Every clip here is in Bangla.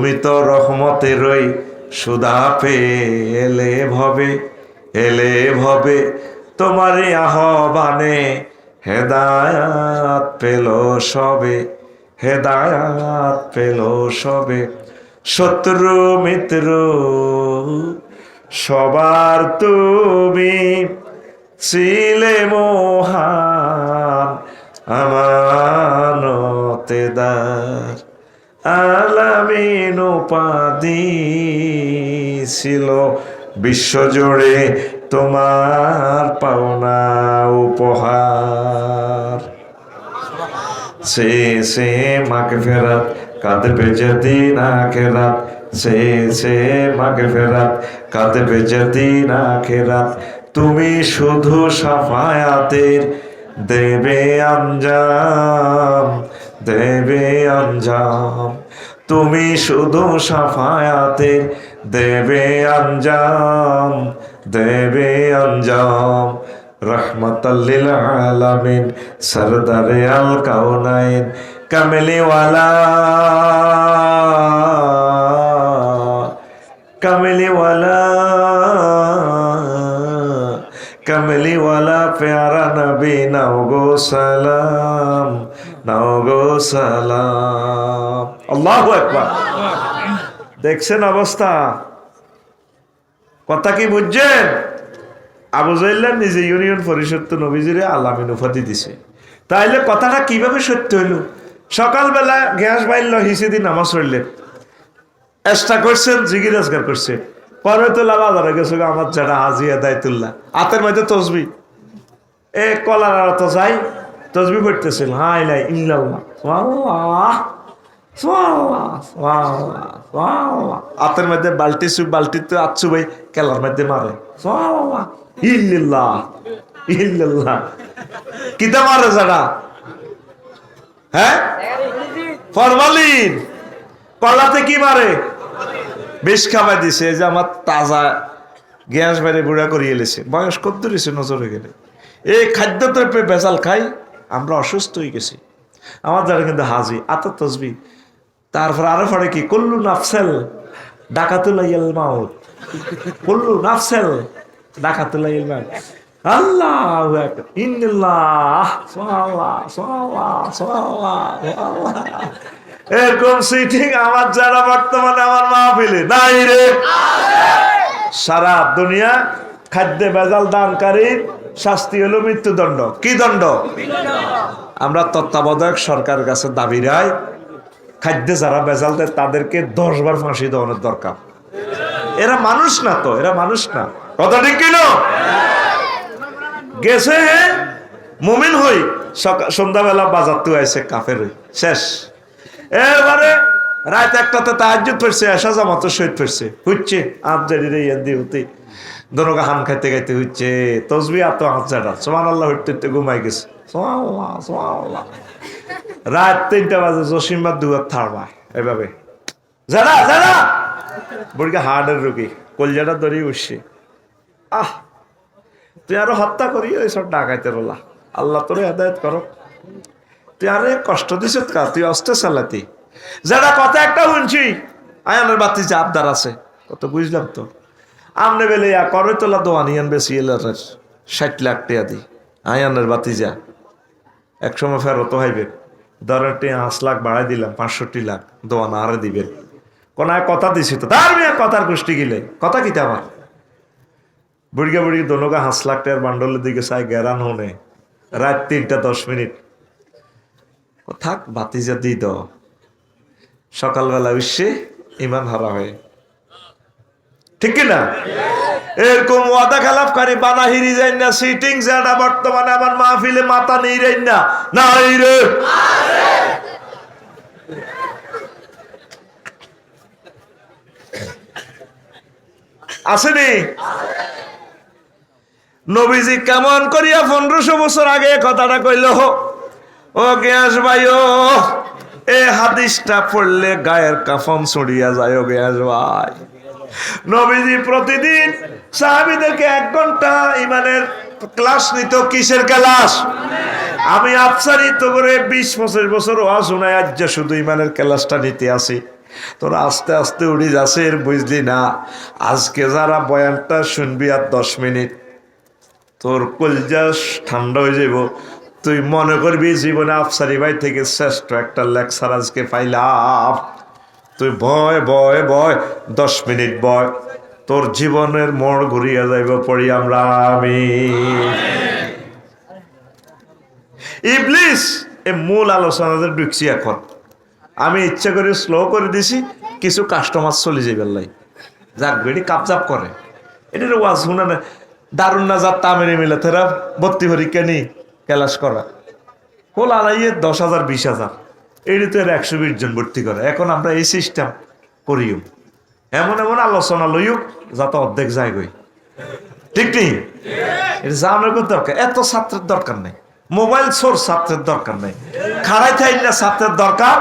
তুমি তো রহমতেরই সুধা পেলে ভবে, এলে ভবে, তোমারই আহ্বানে হেদায়াত পেল সবে, হেদায়াত পেল সবে। শত্রু, মিত্র, সবার তুমি ছিলে মহান, আমানতেদার। আলামিন উপাধি ছিল। বিশ্বজুড়ে তোমার পাওনা উপহার। সে সে মাকে ফেরাত কাঁদবে যেদিন আখেরাত সে সে মাকে ফেরাত কাঁদবে যেদিন আখেরাত তুমি শুধু সাফায়াতের দেবে আঞ্জাম। দেবে আঞ্জাম। তুমি শুধু সাফায়াতের দেবে আঞ্জাম দেবে আঞ্জাম। রহমতাল্লিল আলামিন, সরদারে আল কাউনাইন কামেলিওয়ালা। কামেলিওয়ালা। কামেলিওয়ালা, প্যারা নবী, নাও গো সালাম। গো দেখছেন অবস্থা? কথা কি বুঝছেন? আবু জাইল্লার নিজে ইউনিয়ন পরিষদ তো নবীজিরে আলামিন উপাধি দিছে। তাইলে কথাটা কীভাবে সত্য হইল? সকালবেলা গ্যাস বাইল হিসেদি নামাজ পড়লেন। চেষ্টা করছেন জিগির আজগার করছে পরে তো লাভা ধরে গেছে আমার যারা হাজিয়া দায়তুল্লাহ হাতের মধ্যে তসবি। এ কলার তো যাই তসবি পড়তেছিল। হাই লাই ইল্লাল্লাহ। সুবহানাল্লাহ। হাতের মধ্যে বালতি সু বালতি তো আচ্ছু ভাই কেলার মধ্যে মারে। ইল্লাল্লাহ। ইল্লাল্লাহ। কিতা মারে যারা হ্যাঁ? ফরমালিন। কলাতে কি মারে? বেশ খাবার দিছে যে আমার তাজা গ্যাস বাইরে বুড়া করিয়ে এলেছে বয়স কত দিয়েছে নজরে গেলে। এই খাদ্যদ্রব্যে বেজাল খাই। আমরা অসুস্থ হয়ে গেছি। আমার দ্বারা কিন্তু হাজি আত তসবি। তারপর আরও পরে কি, কল্লু নাফসেল ডাকাতুলাইয়াল মাউত। কল্লু নাফসেল ডাকাতুলাইয়াল মাউত। আমার যারা বর্তমানে আমার নাই রে। সারা দুনিয়া খাদ্যে বেজাল দানকারীর শাস্তি হলো মৃত্যুদণ্ড। কি দণ্ড? আমরা তত্ত্বাবধায়ক সরকারের কাছে দাবি রায় খাদ্যে যারা বেজাল দেয় তাদেরকে দশ বার ফাঁসি দেওয়ানোর দরকার। এরা মানুষ না তো, এরা মানুষ না। কথা ঠিক কিনো গেছে মুমিন হই সন্ধ্যাবেলা বাজার তো আইসে কাফের হই। শেষ। এবারে রাত একটাতে তাহাজ্জুদ পড়ছে এসা জামাত শহীদ পড়ছে হচ্ছে আবজারি রে ইয়াদি হতে। দনকে হাম খাইতে খাইতে হচ্ছে তসবি আর আত হাজারা সোমান আল্লাহ হইতে হইতে ঘুমাই গেছে রাত তিনটা বাজে জসিমবার দুয়ার থারবা এভাবে। যারা যারা বুড়িকে হার্টের রোগী, কলজাটা ধরেই উঠছে আহ! তুই আরও হত্যা করি ওই সব ডাকাইতে রোলা আল্লাহ তোরে হেদায়ত করো। তুই আরে কষ্ট দিছ কা, তুই অস্তে চালাতি। যারা কথা একটা শুনছি। আয়ানের বাতি যে আবদার আছে, কত বুঝলাম তো। আমনে বেলে ইয়া করে তোলা দোয়ানিয়ান বেশি এলারের ষাট লাখ টাকা দি। আয়ানের এক একসময় ফেরত হইবে। ধরেন টি পাঁচ লাখ বাড়াই দিলাম, পাঁচষট্টি লাখ, দোয়ান আরে দিবে কোন কথা দিছি তো, তার মেয়ে কথার গোষ্ঠী গিলে। কথা কিতা আমার? বুড়িয়া বুড়ি দোনোগা হাঁস লাখ টাকার বান্ডলের দিকে চাই, গেরান হনে। রাত তিনটা দশ মিনিট। থাক বাতিজা দিই দ সকালবেলা উঠছে, ইমান হারা হয়ে। ঠিক এরকম ওয়াদা যাই না সিটিং বর্তমানে আমার মাহফিলে মাথা নেই না। নাই রে। আসেনি? নবীজি কেমন করিয়া পনেরোশো বছর আগে কথাটা কইল ও গ্যাস ভাই, ও, এ হাদিসটা পড়লে গায়ের কাফন ছড়িয়া যায়, ও গ্যাস ভাই। নবীজি প্রতিদিন সাহাবিদেরকে এক ঘণ্টা ইমানের ক্লাস নিত। কিসের ক্লাস? আমি আফসারি তো করে বিশ, পঁচিশ বছর ওয়া শোনায় আজ শুধু ইমানের ক্লাসটা নিতে আসি। তোরা আস্তে আস্তে উড়ি যাচ্ছে এর বুঝলি না? আজকে যারা বয়ানটা শুনবি আর দশ মিনিট, তোর কলজা ঠান্ডা হয়ে যাব তুই মনে করবি জীবনে আফসারি ভাই থেকে শ্রেষ্ঠ একটা লেকচার আজকে পাইলাম। তুই ভয় ভয় ভয়, দশ মিনিট বয় তোর জীবনের মোড় ঘুরিয়া যাইব পড়ি আমরা আমি ইবলিস, এ মূল আলোচনাতে ঢুকছি এখন। আমি ইচ্ছা করে স্লো করে দিছি, কিছু কাস্টমার চলে যাবে লাই। যাক বেড়ি কাপচাপ করে। এটার ওয়াজ শুনে না দারুণ না যার তামেরে মিলে তেরা ভর্তি পরীক্ষা নি ক্যালাস করা। হোল আড়াইয়ে দশ হাজার, বিশ হাজার। এটি তো এর একশো বিশ জন ভর্তি করে। এখন আমরা এই সিস্টেম করিও। এমন এমন আলোচনা লইও, যাতে অর্ধেক যায় গই। ঠিক নেই? এটা জানার কোনো দরকার। এত ছাত্রের দরকার নেই। মোবাইল সোর্স ছাত্রের দরকার নেই। খাড়াই থাইলে ছাত্রের দরকার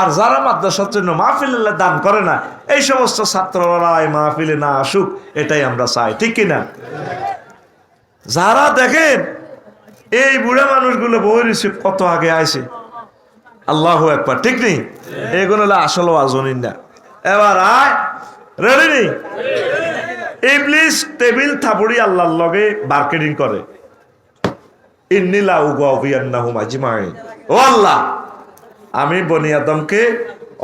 আর যারা মাদ্রাসার জন্য মাহফিলে দান করে না, এই সমস্ত ছাত্ররা মাহফিলে না আসুক, এটাই আমরা চাই। ঠিক কিনা? যারা দেখেন, এই বুড়া মানুষগুলো বই কত আগে আইছে? আল্লাহ একবার ঠিক নেই? এগুলো হলো আসল আজনিন না। এবার আয় রেডি নেই? ইবলিস টেবিল থাপড়ি আল্লাহর লগে মার্কেটিং করে। ইন্নিলা ও আল্লাহ আমি বনি আদমকে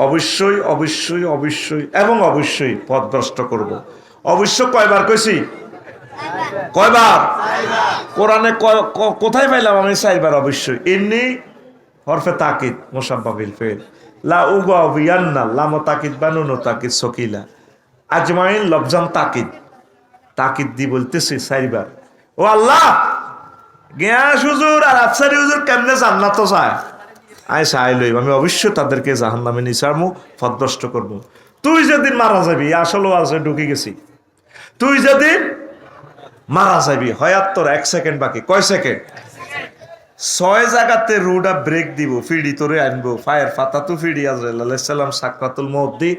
অবশ্যই অবশ্যই অবশ্যই এবং অবশ্যই পথভ্রষ্ট করব। অবশ্য কয়বার কইছি? কয়বার? কোরআনে কোথায় পাইলাম আমি চাইবার অবশ্যই? এমনি হরফে তাকিদ মোসাম্বাবিল ফেল। লা উগা বিয়ান্না লাম তাকিদ বা নুন তাকিদ সকিলা। আজমাইন লবজান তাকিদ। তাকিদ দি বলতেছি চাইবার ও আল্লাহ! গ্যাস হুজুর, আর আফসারি হুজুর কেমনে জান্নাত চায়? আয় চাই লইব, আমি অবশ্যই তাদেরকে জাহান নামে নিচারমু ফদভ্রষ্ট করব তুই যেদিন মারা যাবি আসলেও আছে ঢুকে গেছি। তুই যেদিন মারা যাবি, হয়াত তোর এক সেকেন্ড বাকি। কয় সেকেন্ড? ছয় জায়গাতে রুডা ব্রেক দিব ফিডি তোরে আনব ফায়ার ফাতা তো ফিডি আজরাইসাল্লাম সাকরাতুল মহদ্দি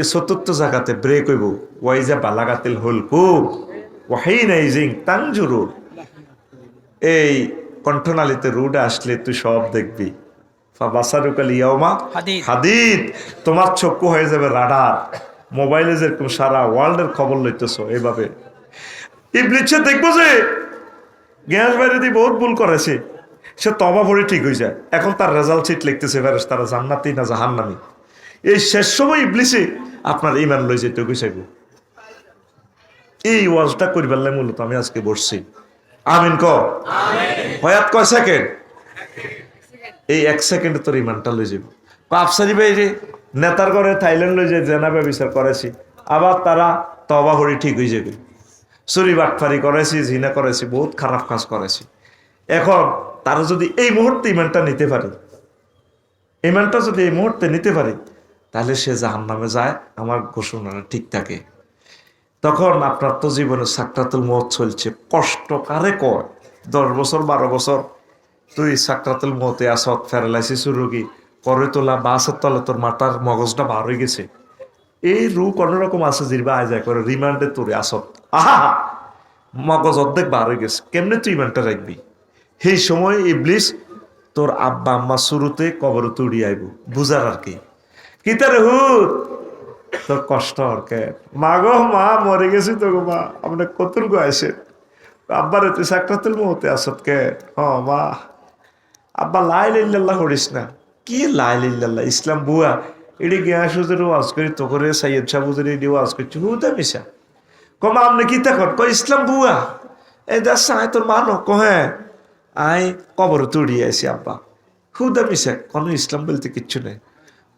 এ চতুর্থ জায়গাতে ব্রেক হইব। ওয়াইজা বালাগাতিল হুলকু ওয়াহিন আইজিং তানজুরুর এই কণ্ঠনালীতে রুড আসলে তুই সব দেখবি। বাসারুকাল ইয়ামা হাদিদ। তোমার চক্ষু হয়ে যাবে রাডার। মোবাইলে যেরকম সারা ওয়ার্ল্ডের খবর লইতেছ এইভাবে। ইবলিচ্ছে দেখব যে গ্যাস বাইরে দিয়ে বহুত ভুল করেছে। সে তবা ভরে ঠিক হয়ে যায়। এখন তার রেজাল্ট শিট লিখতেছে ফেরেস তারা জান্নাতি না জাহান্নামি? এই শেষ সময় ইবলিসে আপনার ইমান লই যেতে গুছাইব এই ওয়াজটা করিবার লাই মূলত আমি আজকে বসছি। আমিন ক হয়াত কয় সেকেন্ড এই এক সেকেন্ডে তোর ইমানটা লই যাব আফসারি ভাই রে নেতার ঘরে থাইল্যান্ড লই যে জেনাবে বিচার করেছি আবার তারা তবা হরি ঠিক হয়ে যাবে চুরি বাটফারি করেছি জিনা করেছি বহুত খারাপ কাজ করেছি এখন তারা যদি এই মুহূর্তে ইমানটা নিতে পারে, ইমানটা যদি এই মুহূর্তে নিতে পারে, তাহলে সে জাহান নামে যায়, আমার ঘোষণাটা ঠিক থাকে। তখন আপনার তো জীবনে সাকরাতুল মত চলছে। কষ্ট কারে কয়? দশ বছর, বারো বছর, তুই সাকরাতুল মতে আসত প্যারালাইসিস রোগী করে তোলা বাসের তলে তোর মাথার মগজটা বার হয়ে গেছে। এই রোগ অন্যরকম আছে, জিরবা আয় যায় করে, রিমান্ডে তোরে আসত আহা! মগজ অর্ধেক বার হয়ে গেছে। কেমনে তুই ইমানটা রাখবি? সেই সময় ইবলিস তোর আব্বা আম্মা শুরুতে কবর তুড়ি আইব। বুঝার আর কি। কি তারে হুত? তোর কষ্ট আর কে? মা গো, মা মরে গেছি তো গো, মা। আমরা কতুর গো আসে আব্বারে তুই সাকরাতুল মহতে আসত কে? হ মা। আব্বা লাই লিল্লাল্লাহ করিস না। কি লাই লিল্লাল্লাহ ইসলাম বুয়া। এটি গিয়া সুজের ওয়াজ করি তো করে সাইয়দ বুজের এটি ওয়াজ করছি। হুদা মিশা কমা আপনি কি তখন ক ইসলাম বুয়া এই দেখ সাই তোর মানো কহে আই কবর তুড়ি আইসি আব্বা হুদা মিশা কোনো ইসলাম বলতে কিচ্ছু নেই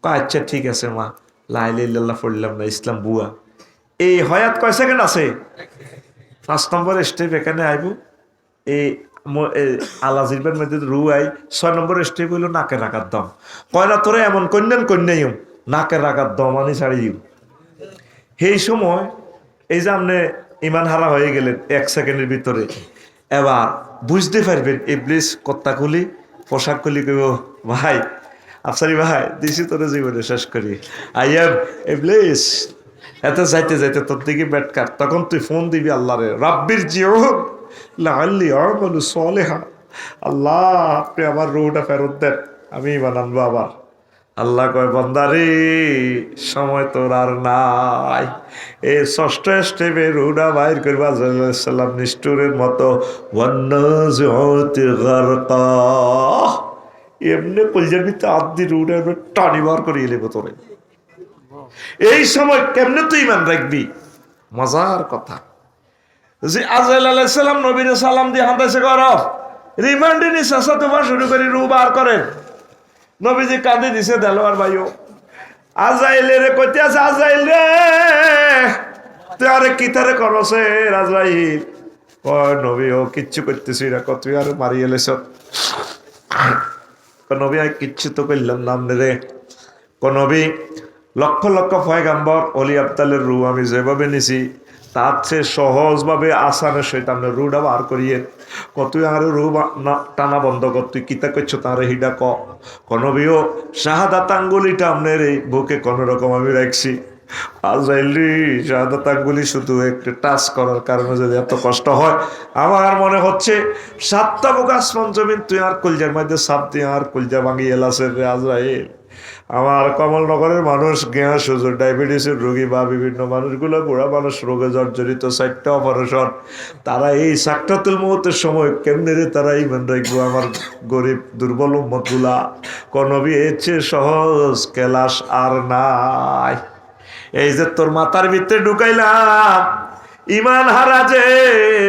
ক আচ্ছা ঠিক আছে মা লাই লিল্লাল্লাহ পড়লাম না ইসলাম বুয়া এই হয়াত কয় সেকেন্ড আছে পাঁচ নম্বর স্টেপ এখানে আইব এই এ আলাজিরবের মধ্যে রু আই ছয় নম্বর স্টেপ হইল নাকের রাখার দম কয়না তোরে এমন কন্যান কন্যাইম নাকের রাখার দম আনি ছাড়ি দিও সেই সময় এই যে আপনি ইমান হারা হয়ে গেলেন এক সেকেন্ডের ভিতরে, এবার বুঝতে পারবেন, ইবলিস কত্তা খুলি পোশাক খুলি কইব, ভাই, আফসারি ভাই, দিছি তোর জীবনে শেষ করি। আই এম ইবলিস। এত যাইতে যাইতে তোর দিকে বেটকার তখন তুই ফোন দিবি আল্লাহরে, রাব্বির জিও লাল্লি আমালু সলেহা। আল্লাহ, আপনি আমার রুটা ফেরত দেন, আমি ইমান আনব আবার। আল্লাহ কয়, বন্দারে, সময় তোর আর নাই। এই ষষ্ঠ স্টেপে রুডা বাইর করবা সাল্লাম নিষ্ঠুরের মতো এমনি কলজার ভিতরে আদি রুডা টানি বার করে এলে তোরে এই সময় কেমনে তুই ইমান রাখবি? মজার কথা। যে আজরাইল আলাইসাল্লাম নবীর সালাম দিয়ে হাঁটাইছে কর রিমান্ডে নি শেষা তোমার শুরু করি, রু বার করেন। নবীজি কাঁদে দিছে দেলোয়ার ভাইও। আজরাইল রে, কইতে আছে আজরাইল রে? তুই আরে কি তারে করছে রাজরাইল কয়, নবী, ও কিচ্ছু করতেছি না, কত তুই আর মারি এলেছ? নবী আমি কিচ্ছু তো করলাম নাম রে। নবী, লক্ষ লক্ষ পয়গাম্বর, অলি আবতালের রু আমি যেভাবে নিছি তার চেয়ে সহজভাবে আসানে আপনি রুটা বার করিয়ে কতই আর রু টানা বন্ধ কর, তুই কিতা করছ তার হিডা ক। কনবিও শাহাদাত আপনার এই বুকে কোনো রকম আমি রাখছি। আজাইলি শাহাদাত আঙ্গুলি শুধু একটু টাচ করার কারণে যদি এত কষ্ট হয়, আমার মনে হচ্ছে সাতটা বুক আসমান তুই আর কলজার মধ্যে সাপ দিয়ে আর কলজা ভাঙিয়ে এলাসের রে আজরাইল আমার কমলনগরের মানুষ, গ্যাস সুযোগ ডায়াবেটিসের রোগী বা বিভিন্ন মানুষগুলো বুড়া মানুষ, রোগে জর্জরিত চারটা অপারেশন তারা এই সাকটাতুল মুহূর্তের সময় কেমনে রে তারা ইমান রাখব আমার গরিব, দুর্বল উম্মতগুলা? কনবি এর সহজ কেলাস আর নাই। এই যে তোর মাথার ভিতরে ঢুকাইলাম ইমান হারা যে,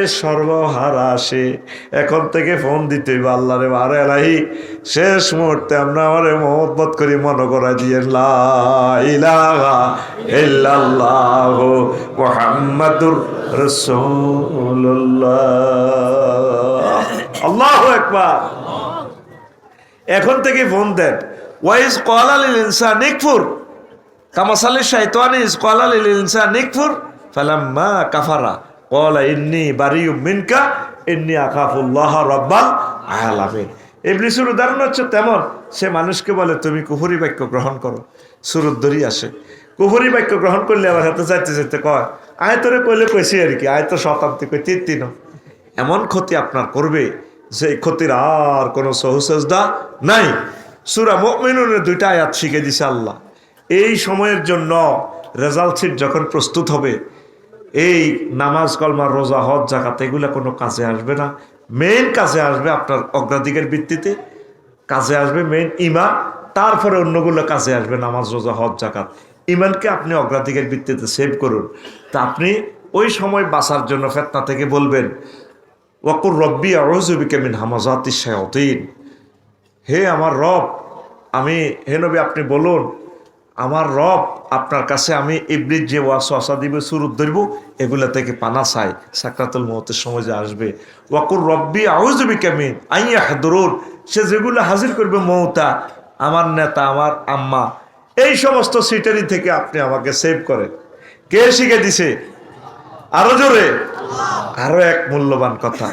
সর্বহারা সে। এখন থেকে ফোন দিতে হইবে আল্লাহ রে বারে এলাহি। শেষ মুহূর্তে আমরা আমারে মোহব্বত করি, মনে করা দিয়ে লা ইলাহা ইল্লাল্লাহ মুহাম্মাদুর আল্লাহু আকবার। এখন থেকে ফোন দেন। ওয়াইজ কলা লিল ইনসান, ইকফুর। কামাসালি শাইতানি ইজ কলা ইনসান, ইকফুর। ফালাম্মা কাফারা কলা ইন্নি বারিউ মিনকা, ইন্নি আকাফুল্লাহ রাব্বাল আলামিন। ইবলিসের উদাহরণ হচ্ছে তেমন, সে মানুষকে বলে, তুমি কুফরি বাক্য গ্রহণ করো। সুরত ধরি আসে। কুফরি বাক্য গ্রহণ করলে আবার হাতে চাইতে চাইতে কয়, আয় তোরে কইলে কইছি আর কি, আয় তো শতাব্দী কই, তিন তিন এমন ক্ষতি আপনার করবে যে ক্ষতির আর কোনো সহসেজদা নাই। সুরা মুমিনুনের দুইটা আয়াত শিখে দিছে আল্লাহ। এই সময়ের জন্য রেজাল্ট শিট যখন প্রস্তুত হবে এই নামাজ কলমা রোজা, হজ জাকাত এগুলা কোনো কাজে আসবে না। মেন কাজে আসবে আপনার অগ্রাধিকার ভিত্তিতে। কাজে আসবে মেন ইমান, তারপরে অন্যগুলো কাজে আসবে, নামাজ, রোজা, হজ জাকাত ইমানকে আপনি অগ্রাধিকার ভিত্তিতে সেভ করুন। তা আপনি ওই সময় বাঁচার জন্য ফেতনা থেকে বলবেন, ওয়াকুর রব্বি আরজবিকে মিন হামাজাতি শায়তিন। হে আমার রব, আমি, হে নবী, আপনি বলুন আমার রব, আপনার কাছে আমি ইবলিস যে ওয়াসওয়াসা দিবে, সুরুত ধরব, এগুলা থেকে পানা চাই। সাকরাতুল মহতের সময় যে আসবে। ওয়াকুর রব্বি আউজবি কেমিন আইয়া হাদরুন সে যেগুলো হাজির করবে মৌতা আমার নেতা, আমার আম্মা, এই সমস্ত সিটারি থেকে আপনি আমাকে সেভ করেন। কে শিখে দিছে? আরও জোরে। আরও এক মূল্যবান কথা।